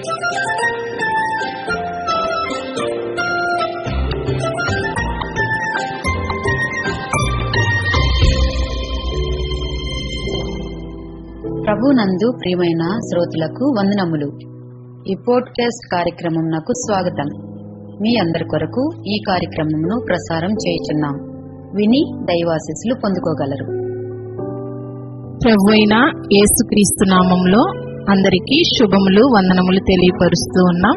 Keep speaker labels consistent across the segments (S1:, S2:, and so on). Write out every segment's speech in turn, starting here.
S1: ప్రభునందు ప్రియమైన శ్రోతలకు వందనములు. ఈ పోడ్కాస్ట్ కార్యక్రమంనకు స్వాగతం. మీ అందరి కొరకు ఈ కార్యక్రమమును ప్రసారం చేయుచున్నాం. విని దైవాశిస్సులు పొందుకోగలరు.
S2: ప్రభు అయిన యేసుక్రీస్తు నామంలో అందరికీ శుభములు వందనములు తెలియపరుస్తూ ఉన్నాం.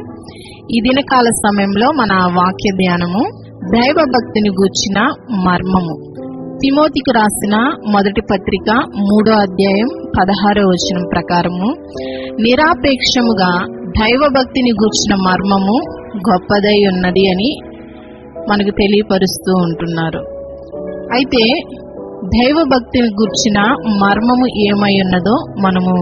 S2: ఈ దినకాల సమయంలో మన వాక్య ధ్యానము దైవ భక్తిని గూర్చిన మర్మము. తిమోతికి రాసిన మొదటి పత్రిక మూడో అధ్యాయం పదహారో వచనం ప్రకారము నిరాపేక్షముగా దైవభక్తిని గూర్చిన మర్మము గొప్పదై ఉన్నది అని మనకు తెలియపరుస్తూ ఉంటున్నారు. అయితే దైవభక్తిని గూర్చిన మర్మము ఏమై ఉన్నదో మనము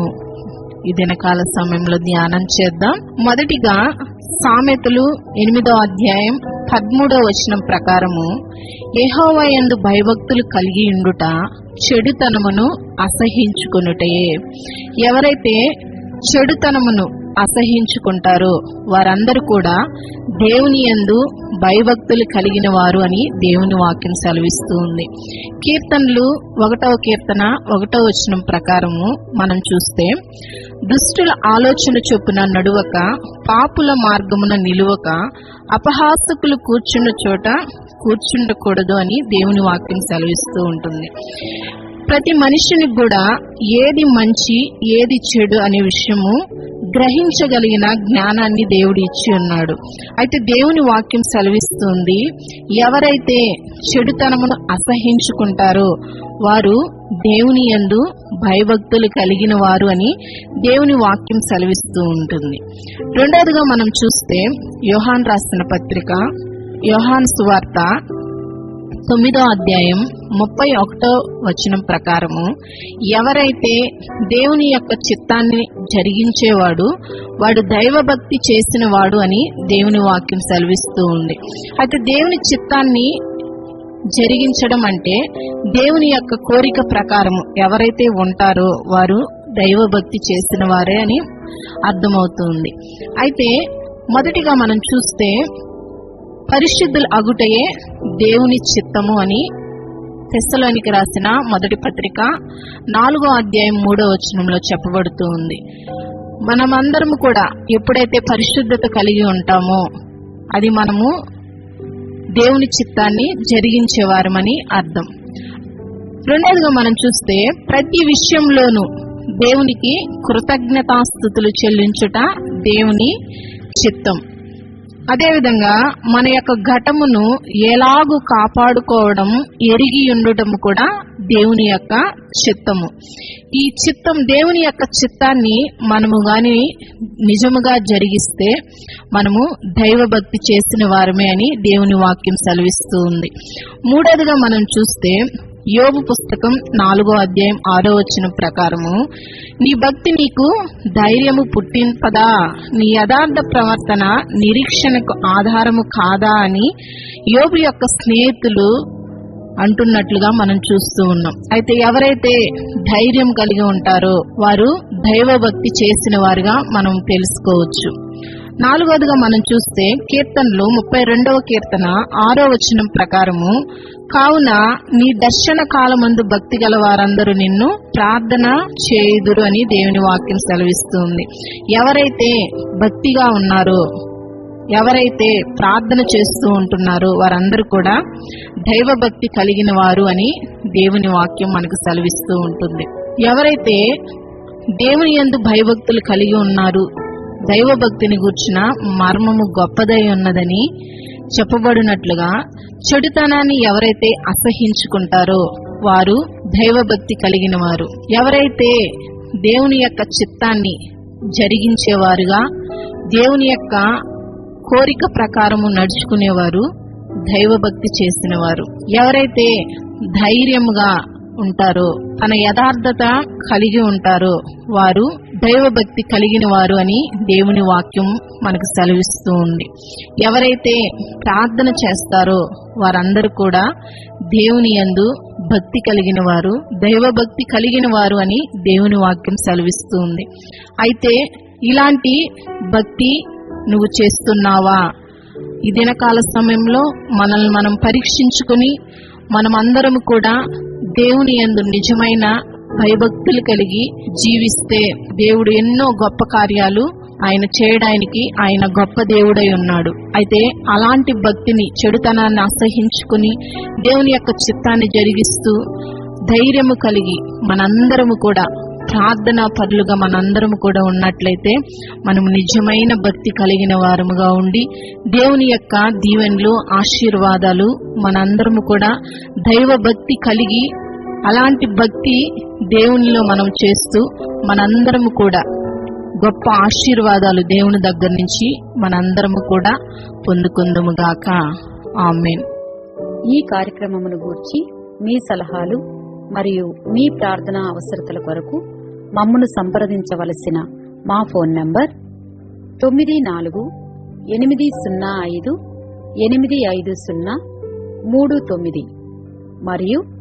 S2: ఈ దినకాల సమయంలో ధ్యానం చేద్దాం. మొదటిగా సామెతలు ఎనిమిదో అధ్యాయం పదమూడో వచనం ప్రకారము ఎహోవయందు యందు భయభక్తులు కలిగి ఉండుట చెడుతనమును అసహించుకునుటయే. ఎవరైతే చెడుతనమును అసహించుకుంటారో. వారందరూ కూడా దేవుని యందు భయభక్తులు కలిగిన వారు అని దేవుని వాక్యం సెలవిస్తూ ఉంది. కీర్తనలు ఒకటవ కీర్తన ఒకటవ వచనం ప్రకారము మనం చూస్తే దుష్టుల ఆలోచన చొప్పున నడువక పాపుల మార్గమున నిలువక అపహాసకులు కూర్చున్న చోట కూర్చుండకూడదు అని దేవుని వాక్యం సెలవిస్తూ ఉంటుంది. ప్రతి మనిషిని కూడా ఏది మంచి ఏది చెడు అనే విషయము గ్రహించగలిగిన జ్ఞానాన్ని దేవుడు ఇచ్చి ఉన్నాడు. అయితే దేవుని వాక్యం సెలవిస్తుంది ఎవరైతే చెడుతనమును అసహించుకుంటారో వారు దేవుని యందు భయభక్తులు కలిగిన వారు అని దేవుని వాక్యం సెలవిస్తూ ఉంటుంది. రెండవదిగా మనం చూస్తే యోహాన్ రాసిన పత్రిక యోహాన్ సువార్త తొమ్మిదో అధ్యాయం ముప్పై ఒకటో వచనం ప్రకారము ఎవరైతే దేవుని యొక్క చిత్తాన్ని జరిగించేవాడు వాడు దైవభక్తి చేసిన వాడు అని దేవుని వాక్యం సెలవిస్తూ ఉంది. అయితే దేవుని చిత్తాన్ని జరిగించడం అంటే దేవుని యొక్క కోరిక ప్రకారము ఎవరైతే ఉంటారో వారు దైవభక్తి చేసిన వారే అని అర్థమవుతుంది. అయితే మొదటిగా మనం చూస్తే పరిశుద్ధులు అగుటయే దేవుని చిత్తము అని తెస్సలోనికి రాసిన మొదటి పత్రిక నాలుగో అధ్యాయం మూడో వచనంలో చెప్పబడుతూ ఉంది. మనమందరము కూడా ఎప్పుడైతే పరిశుద్ధత కలిగి ఉంటామో అది మనము దేవుని చిత్తాన్ని జరిగించేవారమని అర్థం. రెండోదిగా మనం చూస్తే ప్రతి విషయంలోనూ దేవునికి కృతజ్ఞతాస్థుతులు చెల్లించుట దేవుని చిత్తం. అదేవిధంగా మన యొక్క ఘటమును ఎలాగు కాపాడుకోవడం ఎరిగి ఉండటం కూడా దేవుని యొక్క చిత్తము. ఈ చిత్తం దేవుని యొక్క చిత్తాన్ని మనము గాని నిజముగా జరిగిస్తే మనము దైవభక్తి చేసిన వారమే అని దేవుని వాక్యం సెలవిస్తూ ఉంది మూడవదిగా మనం చూస్తే యోగు పుస్తకం నాలుగో అధ్యాయం ఆరో వచ్చిన ప్రకారము నీ భక్తి నీకు ధైర్యము పుట్టింపదా? నీ యథార్థ ప్రవర్తన నిరీక్షణకు ఆధారము కాదా? అని యోగు యొక్క స్నేహితులు అంటున్నట్లుగా మనం చూస్తూ ఉన్నాం. అయితే ఎవరైతే ధైర్యం కలిగి ఉంటారో వారు దైవభక్తి చేసిన వారుగా మనం తెలుసుకోవచ్చు. నాలుగవదిగా మనం చూస్తే కీర్తనలు ముప్పై రెండవ కీర్తన ఆరో వచనం ప్రకారము కావున నీ దర్శన కాలమందు భక్తి గల వారందరూ నిన్ను ప్రార్థన చేయుదురు అని దేవుని వాక్యం సెలవిస్తుంది. ఎవరైతే భక్తిగా ఉన్నారో ఎవరైతే ప్రార్థన చేస్తూ ఉంటున్నారో వారందరూ కూడా దైవభక్తి కలిగిన వారు అని దేవుని వాక్యం మనకు సెలవిస్తూ ఉంటుంది. ఎవరైతే దేవుని యందు భయభక్తులు కలిగి ఉన్నారు దైవభక్తిని గూర్చిన మర్మము గొప్పదై ఉన్నదని చెప్పబడినట్లుగా చెడుతనాన్ని ఎవరైతే అసహించుకుంటారో వారు దైవభక్తి కలిగిన వారు ఎవరైతే దేవుని యొక్క చిత్తాన్ని జరిగించేవారుగా దేవుని యొక్క కోరిక ప్రకారము నడుచుకునేవారు దైవభక్తి చేసిన వారు ఎవరైతే ధైర్యముగా ఉంటారో తన యథార్థత కలిగి ఉంటారో వారు దైవభక్తి కలిగిన వారు అని దేవుని వాక్యం మనకు సెలవిస్తూ ఉంది. ఎవరైతే ప్రార్థన చేస్తారో వారందరూ కూడా దేవుని యందు భక్తి కలిగిన వారు దైవభక్తి కలిగిన వారు అని దేవుని వాక్యం సెలవిస్తూ ఉంది. అయితే ఇలాంటి భక్తి నువ్వు చేస్తున్నావా? ఈ దినకాల సమయంలో మనల్ని మనం పరీక్షించుకుని మనం అందరం కూడా దేవుని యందు నిజమైన భయభక్తులు కలిగి జీవిస్తే దేవుడు ఎన్నో గొప్ప కార్యాలు ఆయన చేయడానికి ఆయన గొప్ప దేవుడై ఉన్నాడు. అయితే అలాంటి భక్తిని చెడుతనాన్ని అసహించుకుని దేవుని యొక్క చిత్తాన్ని జరిగిస్తూ ధైర్యము కలిగి మనందరము కూడా ప్రార్థనా పరులుగా మనందరము కూడా ఉన్నట్లయితే మనము నిజమైన భక్తి కలిగిన వారముగా ఉండి దేవుని యొక్క దీవెనలు ఆశీర్వాదాలు మనందరము కూడా దైవ భక్తి కలిగి అలాంటి భక్తి దేవునిలో మనం చేస్తూ మనందరము కూడా గొప్ప ఆశీర్వాదాలు దేవుని దగ్గర నుంచి మనందరము కూడా పొందుకుందుము గాక. ఆమెన్.
S1: ఈ కార్యక్రమమును గూర్చి మీ సలహాలు మరియు మీ ప్రార్థన అవసరతల కొరకు మమ్మను సంప్రదించవలసిన మా ఫోన్ నంబర్ తొమ్మిది నాలుగు ఎనిమిది సున్నా ఐదు ఎనిమిది ఐదు సున్నా మూడు తొమ్మిది. మరియు